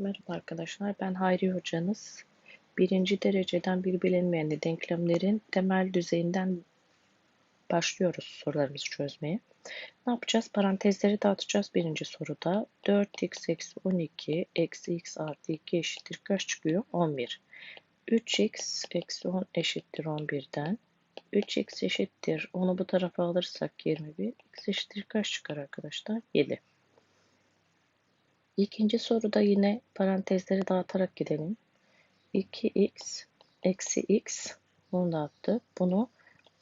Merhaba arkadaşlar, ben Hayri Hocanız. Birinci dereceden bir bilinmeyenli denklemlerin temel düzeyinden başlıyoruz sorularımızı çözmeye. Ne yapacağız? Parantezleri dağıtacağız birinci soruda. 4x eksi 12 eksi x artı 2 eşittir kaç çıkıyor? 11. 3x eksi 10 eşittir 11'den. 3x eşittir. Onu bu tarafa alırsak 21. x eşittir kaç çıkar arkadaşlar? 7. İkinci soruda yine parantezleri dağıtarak gidelim. 2x eksi x bunu dağıttı. Bunu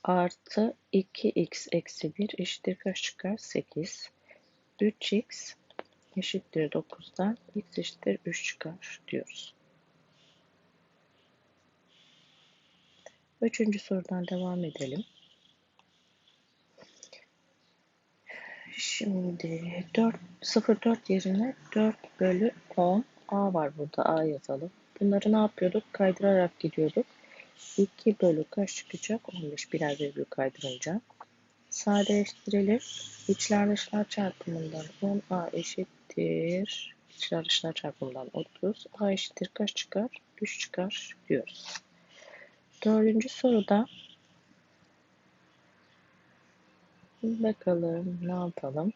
artı 2x eksi 1 eşittir kaç çıkar? 8. 3x eşittir 9'dan x eşittir 3 çıkar diyoruz. Üçüncü sorudan devam edelim. Şimdi 4, 0,4 yerine 4 bölü 10 A var burada. A yazalım. Bunları ne yapıyorduk? Kaydırarak gidiyorduk. 2 bölü kaç çıkacak? 15 birer virgül kaydırınca. Sadeleştirelim. İçler dışlar çarpımından 10A eşittir. İçler dışlar çarpımından 30. A eşittir kaç çıkar? 3 çıkar diyoruz. Dördüncü soruda Bakalım ne yapalım.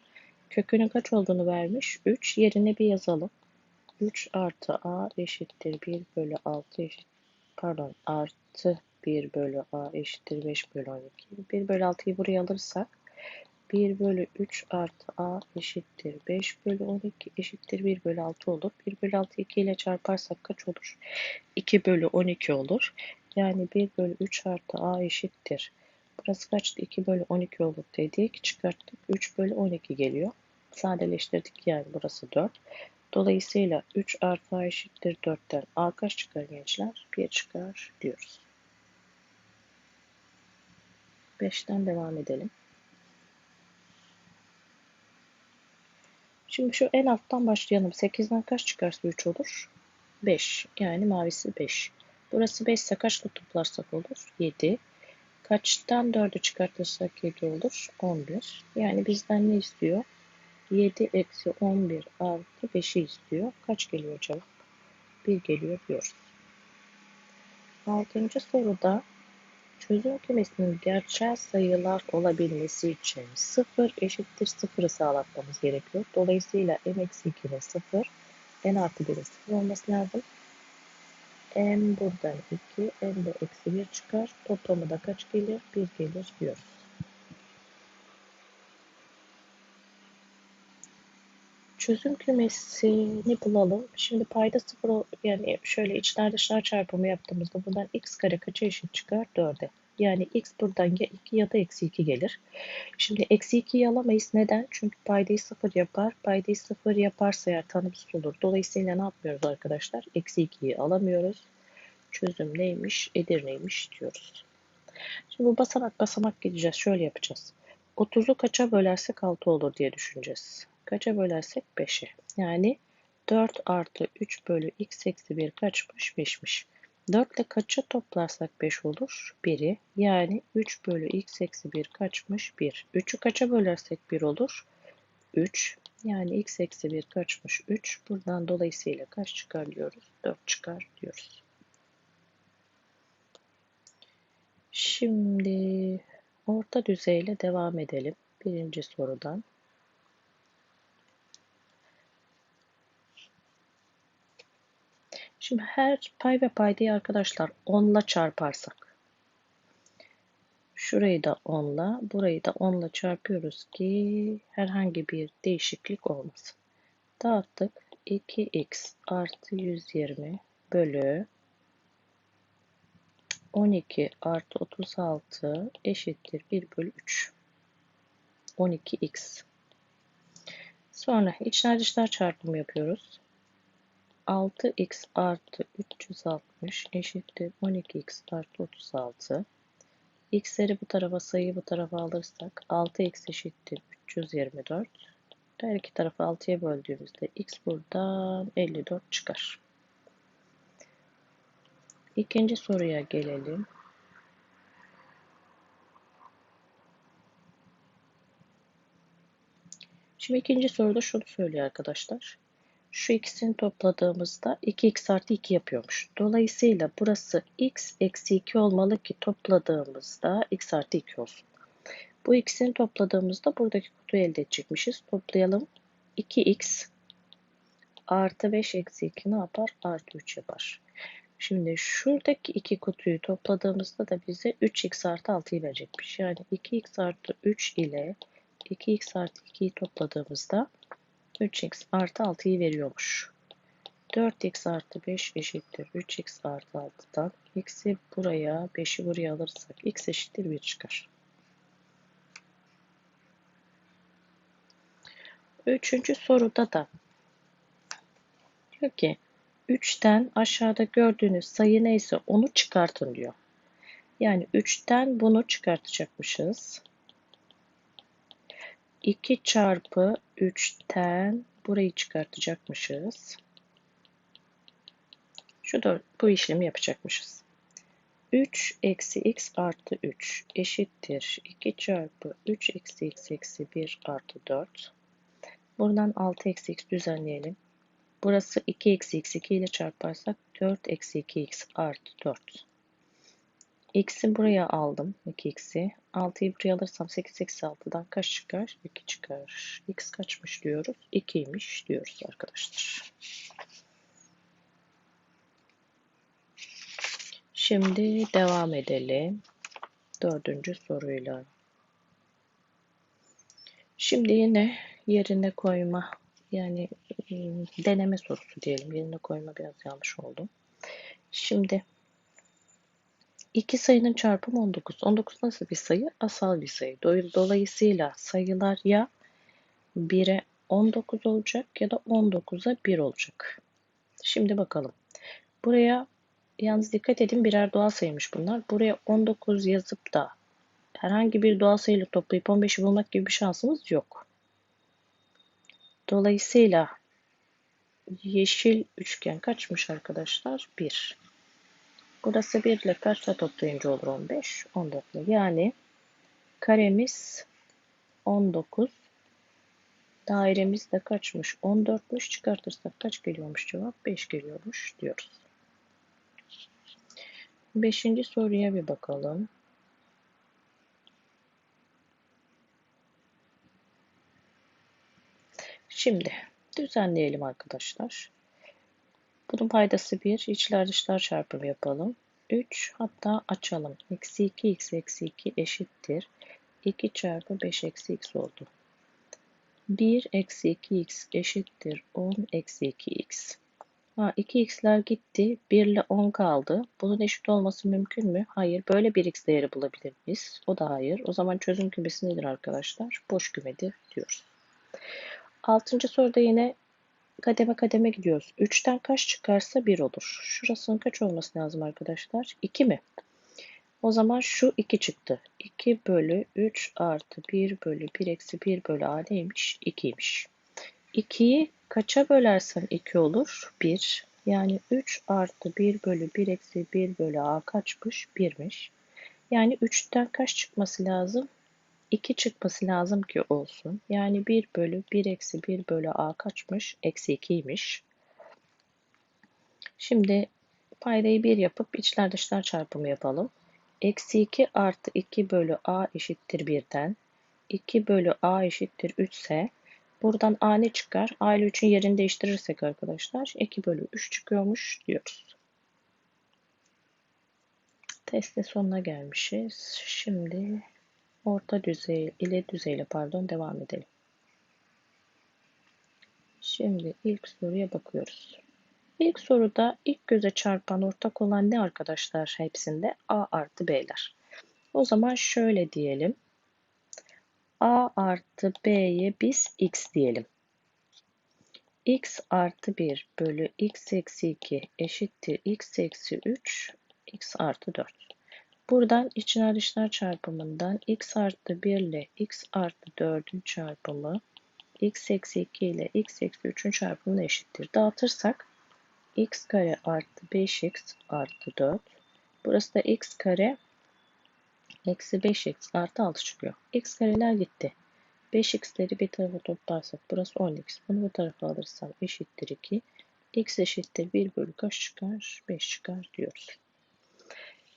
Kökünün kaç olduğunu vermiş. 3 yerine bir yazalım. 3 artı a eşittir 1 bölü 6 eşit pardon artı 1 bölü a eşittir 5 bölü 12. 1 bölü 6'yı buraya alırsak 1 bölü 3 artı a eşittir 5 bölü 12 eşittir 1 bölü 6 olur. 1 bölü 6 2 ile çarparsak kaç olur? 2 bölü 12 olur. Yani 1 bölü 3 artı a eşittir Burası kaçtı? 2 bölü 12 olur dedik. Çıkarttık. 3 bölü 12 geliyor. Sadeleştirdik yani burası 4. Dolayısıyla 3 artı a eşittir 4'ten a kaç çıkar gençler? 1 çıkar diyoruz. 5'ten devam edelim. Şimdi şu en alttan başlayalım. 8'den kaç çıkarsa 3 olur? 5. Yani mavisi 5. Burası 5 ise kaçla toplarsak olur? 7. Kaçtan 4'ü çıkartırsak 7 olur? 11. Yani bizden ne istiyor? 7 eksi 11 artı 5'i istiyor. Kaç geliyor cevap? 1 geliyor diyoruz. Altıncı soruda çözüm kümesinin gerçel sayılar olabilmesi için 0 eşittir 0'ı sağlatmamız gerekiyor. Dolayısıyla m eksi 2'nin 0, n artı 1'in 0 olması lazım m buradan 2, m de eksi 1 çıkar. Toplamı da kaç gelir? 1 gelir diyoruz. Çözüm kümesini bulalım. Şimdi payda 0 yani şöyle içler dışlar çarpımı yaptığımızda buradan x kare kaça eşit çıkar? 4'e. Yani x buradan ya 2 ya da eksi 2 gelir. Şimdi eksi 2'yi alamayız. Neden? Çünkü paydayı 0 yapar. Paydayı 0 yaparsa eğer tanımsız olur. Dolayısıyla ne yapmıyoruz arkadaşlar? Eksi 2'yi alamıyoruz. Çözüm neymiş? Edirne'ymiş diyoruz. Şimdi basamak basamak gideceğiz. Şöyle yapacağız. 30'u kaça bölersek 6 olur diye düşüneceğiz. Kaça bölersek 5'e. Yani 4 artı 3 bölü x eksi 1 kaçmış? 5'miş. 4 ile kaça toplarsak 5 olur? 1'i. Yani 3 bölü x eksi 1 kaçmış? 1. 3'ü kaça bölersek 1 olur? 3. Yani x eksi 1 kaçmış? 3. Buradan dolayısıyla kaç çıkar diyoruz? 4 çıkar diyoruz. Şimdi orta düzeyle devam edelim. Birinci sorudan. Şimdi her pay ve paydayı arkadaşlar 10 ile çarparsak. Şurayı da 10 ile, burayı da 10 ile çarpıyoruz ki herhangi bir değişiklik olmasın. Dağıttık. 2x artı 120 bölü 12 artı 36 eşittir 1 bölü 3. 12x. Sonra içler dışlar çarpımı yapıyoruz. 6x artı 360 eşittir 12x artı 36. x'leri bu tarafa sayıyı bu tarafa alırsak 6x eşittir 324. Her iki tarafı 6'ya böldüğümüzde x buradan 54 çıkar. İkinci soruya gelelim. Şimdi ikinci soruda şunu söylüyor arkadaşlar. Şu ikisini topladığımızda 2x artı 2 yapıyormuş. Dolayısıyla burası x eksi 2 olmalı ki topladığımızda x artı 2 olsun. Bu ikisini topladığımızda buradaki kutuyu elde edecekmişiz. Toplayalım. 2x artı 5 eksi 2 ne yapar? Artı 3 yapar. Şimdi şuradaki iki kutuyu topladığımızda da bize 3x artı 6'yı verecekmiş. Yani 2x artı 3 ile 2x artı 2'yi topladığımızda 3x artı 6'yı veriyormuş. 4x artı 5 eşittir 3x artı 6'dan x'i buraya 5'i buraya alırsak x eşittir 1 çıkar. Üçüncü soruda da diyor ki 3'ten aşağıda gördüğünüz sayı neyse onu çıkartın diyor. Yani 3'ten bunu çıkartacakmışız. 2 çarpı 3'ten burayı çıkartacakmışız. Şu dört, bu işlemi yapacakmışız. 3 eksi x artı 3 eşittir 2 çarpı 3 eksi x eksi 1 artı 4. Buradan 6 eksi x düzenleyelim. Burası 2 eksi x 2 ile çarparsak 4 eksi 2x artı 4. X'i buraya aldım. 2x'i. 6'yı buraya alırsam 8 eksi 6'dan kaç çıkar? 2 çıkar. X kaçmış diyoruz? 2'ymiş diyoruz arkadaşlar. Şimdi devam edelim. Dördüncü soruyla. Şimdi yine yerine koyma yani ıı, deneme sorusu diyelim. Yerine koyma biraz yanlış oldu. Şimdi iki sayının çarpımı 19. 19 nasıl bir sayı? Asal bir sayı. Dolayısıyla sayılar ya 1'e 19 olacak ya da 19'a 1 olacak. Şimdi bakalım. Buraya yalnız dikkat edin birer doğal sayıymış bunlar. Buraya 19 yazıp da herhangi bir doğal sayıyla toplayıp 15'i bulmak gibi bir şansımız yok. Dolayısıyla yeşil üçgen kaçmış arkadaşlar? 1. Burası 1 ile kaçla toplayınca olur 15? 14 ile. Yani karemiz 19. Dairemiz de kaçmış? 14'müş. Çıkartırsak kaç geliyormuş cevap? 5 geliyormuş diyoruz. Beşinci soruya bir bakalım. Şimdi düzenleyelim arkadaşlar. Bunun paydası 1. İçler dışlar çarpımı yapalım. 3 hatta açalım. Eksi 2x eksi 2 eşittir. 2 çarpı 5 eksi x oldu. 1 eksi 2x eşittir 10 eksi 2x. Ha, 2x'ler gitti. 1 ile 10 kaldı. Bunun eşit olması mümkün mü? Hayır. Böyle bir x değeri bulabilir miyiz? O da hayır. O zaman çözüm kümesi nedir arkadaşlar? Boş kümedir diyoruz. Altıncı soruda yine kademe kademe gidiyoruz. 3'ten kaç çıkarsa 1 olur. Şurasının kaç olması lazım arkadaşlar? 2 mi? O zaman şu 2 çıktı. 2 bölü 3 artı 1 bölü 1 eksi 1 bölü a neymiş? 2'ymiş. 2'yi kaça bölersem 2 olur? 1. Yani 3 artı 1 bölü 1 eksi 1 bölü a kaçmış? 1'miş. Yani 3'ten kaç çıkması lazım? 2 çıkması lazım ki olsun. Yani 1 bölü 1 eksi 1 bölü a kaçmış? Eksi 2'ymiş. Şimdi paydayı 1 yapıp içler dışlar çarpımı yapalım. Eksi 2 artı 2 bölü a eşittir 1'den 2 bölü a eşittir 3 ise buradan a ne çıkar? a ile 3'ün yerini değiştirirsek arkadaşlar 2 bölü 3 çıkıyormuş diyoruz. Testin sonuna gelmişiz. Şimdi orta düzey ile düzeyle pardon devam edelim. Şimdi ilk soruya bakıyoruz. İlk soruda ilk göze çarpan ortak olan ne arkadaşlar hepsinde? A artı B'ler. O zaman şöyle diyelim. A artı B'ye biz X diyelim. X artı 1 bölü X eksi 2 eşittir X eksi 3 X artı 4. Buradan içler dışlar çarpımından x artı 1 ile x artı 4'ün çarpımı x eksi 2 ile x eksi 3'ün çarpımına eşittir. Dağıtırsak x kare artı 5x artı 4. Burası da x kare eksi 5x artı 6 çıkıyor. x kareler gitti. 5x'leri bir tarafa toplarsak burası 10x. Bunu bu tarafa alırsam eşittir 2. x eşittir 1 bölü kaç çıkar? 5 çıkar diyoruz.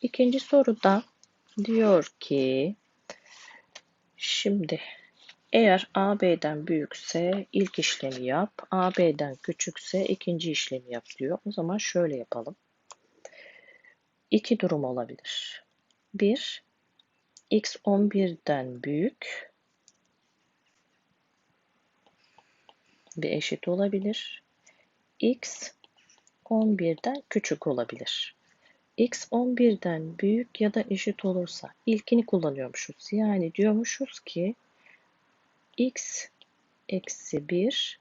İkinci soruda diyor ki şimdi eğer A B'den büyükse ilk işlemi yap. A B'den küçükse ikinci işlemi yap diyor. O zaman şöyle yapalım. İki durum olabilir. Bir, x 11'den büyük bir eşit olabilir. x 11'den küçük olabilir. X 11'den büyük ya da eşit olursa ilkini kullanıyormuşuz. Yani diyormuşuz ki x eksi 1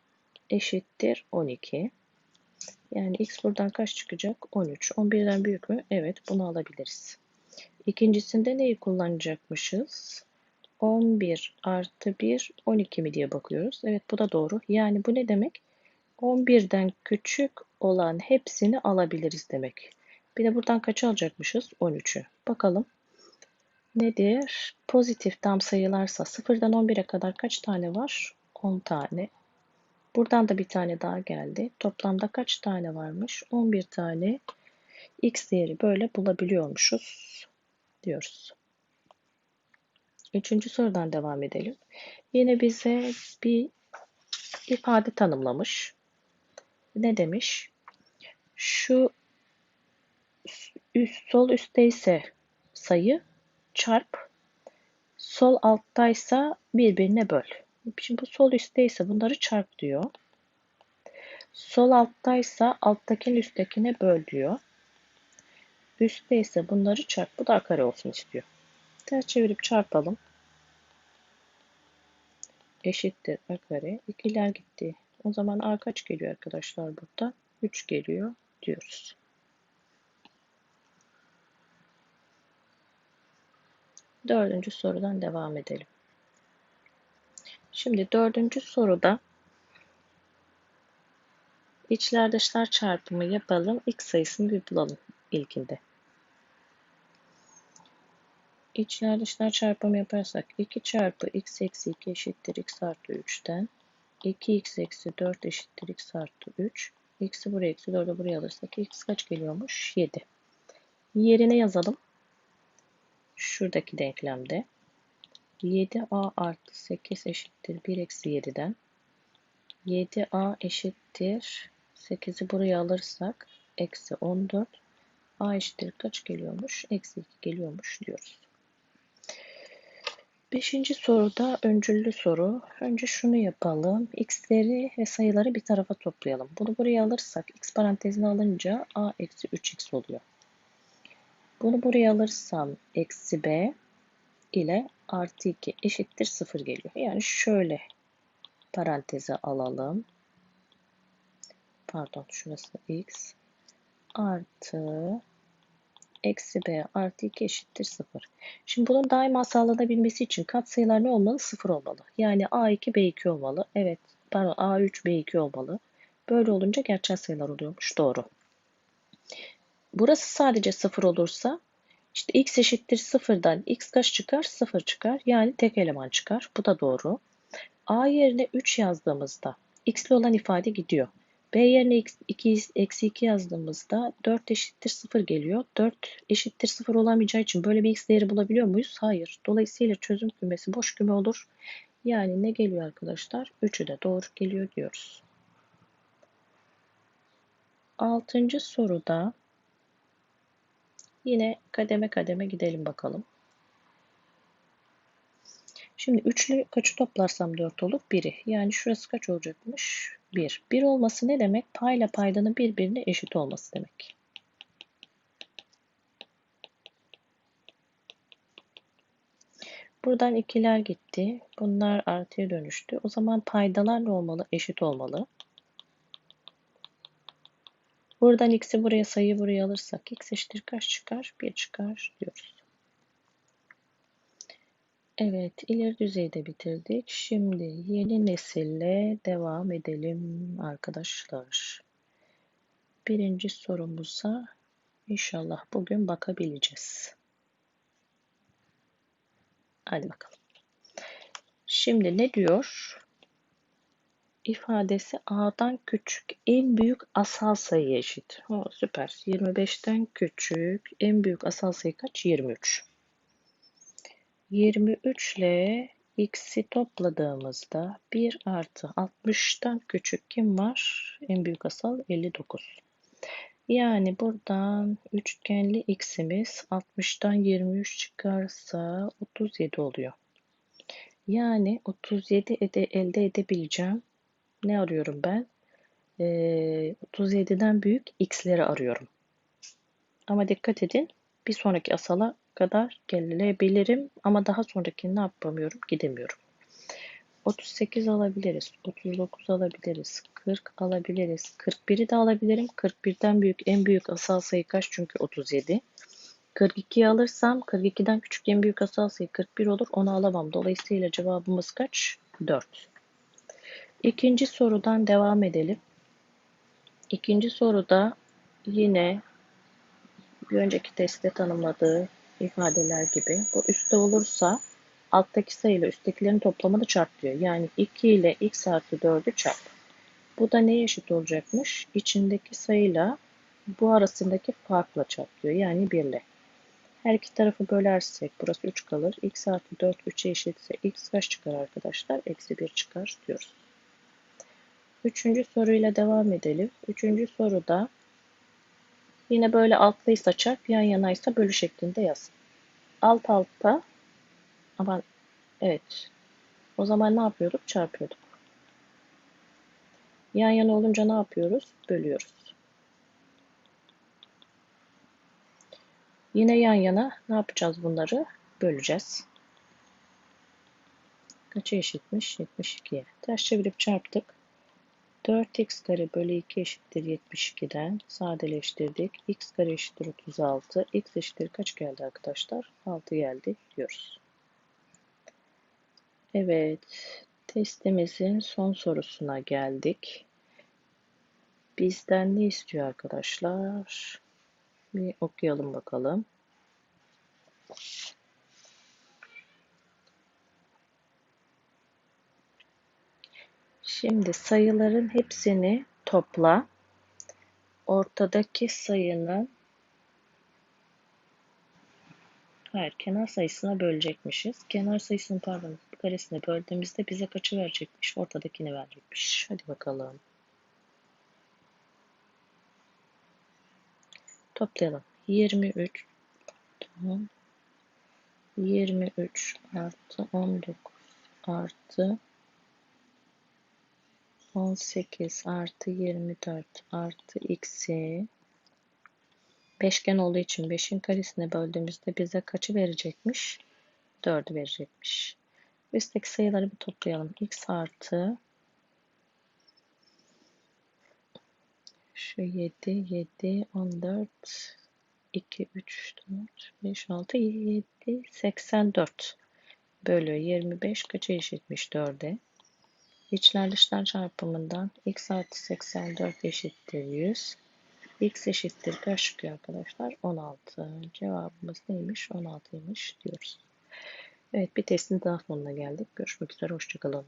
eşittir 12. Yani x buradan kaç çıkacak? 13. 11'den büyük mü? Evet bunu alabiliriz. İkincisinde neyi kullanacakmışız? 11 artı 1 12 mi diye bakıyoruz. Evet bu da doğru. Yani bu ne demek? 11'den küçük olan hepsini alabiliriz demek. Bir de buradan kaç alacakmışız? 13'ü. Bakalım. Nedir? Pozitif tam sayılarsa 0'dan 11'e kadar kaç tane var? 10 tane. Buradan da bir tane daha geldi. Toplamda kaç tane varmış? 11 tane x değeri böyle bulabiliyormuşuz diyoruz. Üçüncü sorudan devam edelim. Yine bize bir ifade tanımlamış. Ne demiş? Şu üst, sol üstte ise sayı çarp, sol alttaysa birbirine böl. Şimdi bu sol üstteyse bunları çarp diyor. Sol alttaysa alttakini üsttekine böl diyor. Üstteyse bunları çarp. Bu da kare olsun istiyor. Ters çevirip çarpalım. Eşittir a kare. İkiler gitti. O zaman a kaç geliyor arkadaşlar burada? 3 geliyor diyoruz. Dördüncü sorudan devam edelim. Şimdi dördüncü soruda içler dışlar çarpımı yapalım. X sayısını bir bulalım ilkinde. İçler dışlar çarpımı yaparsak 2 çarpı x eksi 2 eşittir x artı 3'ten 2x eksi 4 eşittir x artı 3. X'i buraya eksi 4'ü buraya alırsak x kaç geliyormuş? 7. Yerine yazalım. Şuradaki denklemde 7a artı 8 eşittir 1 eksi 7'den 7a eşittir 8'i buraya alırsak eksi 14 a eşittir kaç geliyormuş? Eksi 2 geliyormuş diyoruz. Beşinci soruda öncüllü soru. Önce şunu yapalım. X'leri ve sayıları bir tarafa toplayalım. Bunu buraya alırsak x parantezine alınca a eksi 3x oluyor. Bunu buraya alırsam eksi b ile artı 2 eşittir 0 geliyor. Yani şöyle paranteze alalım. Pardon şurası x artı eksi b artı 2 eşittir 0. Şimdi bunun daima sağlanabilmesi için katsayılar ne olmalı? 0 olmalı. Yani a2 b2 olmalı. Evet pardon a3 b2 olmalı. Böyle olunca gerçel sayılar oluyormuş. Doğru. Burası sadece 0 olursa işte x eşittir 0'dan x kaç çıkar? 0 çıkar. Yani tek eleman çıkar. Bu da doğru. a yerine 3 yazdığımızda x'li olan ifade gidiyor. B yerine x, 2, eksi 2 yazdığımızda 4 eşittir 0 geliyor. 4 eşittir 0 olamayacağı için böyle bir x değeri bulabiliyor muyuz? Hayır. Dolayısıyla çözüm kümesi boş küme olur. Yani ne geliyor arkadaşlar? 3'ü de doğru geliyor diyoruz. Altıncı soruda yine kademe kademe gidelim bakalım. Şimdi üçlü kaçı toplarsam 4 olur? 1'i. Yani şurası kaç olacakmış? 1. 1 olması ne demek? Payla paydanın birbirine eşit olması demek. Buradan ikiler gitti. Bunlar artıya dönüştü. O zaman paydalar ne olmalı? Eşit olmalı. Buradan x'i buraya sayı buraya alırsak x eşittir kaç çıkar? 1 çıkar diyoruz. Evet, ileri düzeyde bitirdik. Şimdi yeni nesille devam edelim arkadaşlar. Birinci sorumuza inşallah bugün bakabileceğiz. Hadi bakalım. Şimdi ne diyor? İfadesi a'dan küçük en büyük asal sayı eşit. O süper. 25'ten küçük en büyük asal sayı kaç? 23. 23 ile x'i topladığımızda 1 artı 60'tan küçük kim var? En büyük asal 59. Yani buradan üçgenli x'imiz 60'tan 23 çıkarsa 37 oluyor. Yani 37 ede, elde edebileceğim ne arıyorum ben? Ee, 37'den büyük x'leri arıyorum. Ama dikkat edin bir sonraki asala kadar gelebilirim ama daha sonrakini ne yapamıyorum? Gidemiyorum. 38 alabiliriz, 39 alabiliriz, 40 alabiliriz, 41'i de alabilirim. 41'den büyük en büyük asal sayı kaç? Çünkü 37. 42'yi alırsam 42'den küçük en büyük asal sayı 41 olur. Onu alamam. Dolayısıyla cevabımız kaç? 4. İkinci sorudan devam edelim. İkinci soruda yine bir önceki testte tanımladığı ifadeler gibi bu üstte olursa alttaki sayıyla üsttekilerin toplamını çarp diyor. Yani 2 ile x artı 4'ü çarp. Bu da neye eşit olacakmış? İçindeki sayıyla bu arasındaki farkla çarp diyor. Yani 1 ile. Her iki tarafı bölersek burası 3 kalır. x artı 4 3'e eşitse x kaç çıkar arkadaşlar? Eksi 1 çıkar diyoruz. Üçüncü soruyla devam edelim. Üçüncü soruda yine böyle altlıysa çarp, yan yanaysa bölü şeklinde yaz. Alt altta ama evet o zaman ne yapıyorduk? Çarpıyorduk. Yan yana olunca ne yapıyoruz? Bölüyoruz. Yine yan yana ne yapacağız bunları? Böleceğiz. Kaça eşitmiş? 72'ye. Ters çevirip çarptık. 4x kare bölü 2 eşittir 72'den sadeleştirdik. x kare eşittir 36. x eşittir kaç geldi arkadaşlar? 6 geldi diyoruz. Evet. Testimizin son sorusuna geldik. Bizden ne istiyor arkadaşlar? Bir okuyalım bakalım. Şimdi sayıların hepsini topla. Ortadaki sayının Hayır, kenar sayısına bölecekmişiz. Kenar sayısını pardon karesine böldüğümüzde bize kaçı verecekmiş? Ortadakini verecekmiş. Hadi bakalım. Toplayalım. 23 tamam. 23 artı 19 artı 18 artı 24 artı x'i beşgen olduğu için 5'in karesine böldüğümüzde bize kaçı verecekmiş? 4'ü verecekmiş. Üstteki sayıları bir toplayalım. x artı şu 7, 7, 14, 2, 3, 4, 5, 6, 7, 84 bölü 25 kaça eşitmiş 4'e? İçler dışlar çarpımından x artı 84 eşittir 100. x eşittir kaç çıkıyor arkadaşlar? 16. Cevabımız neymiş? 16'ymış diyoruz. Evet bir testin daha sonuna geldik. Görüşmek üzere. Hoşçakalın.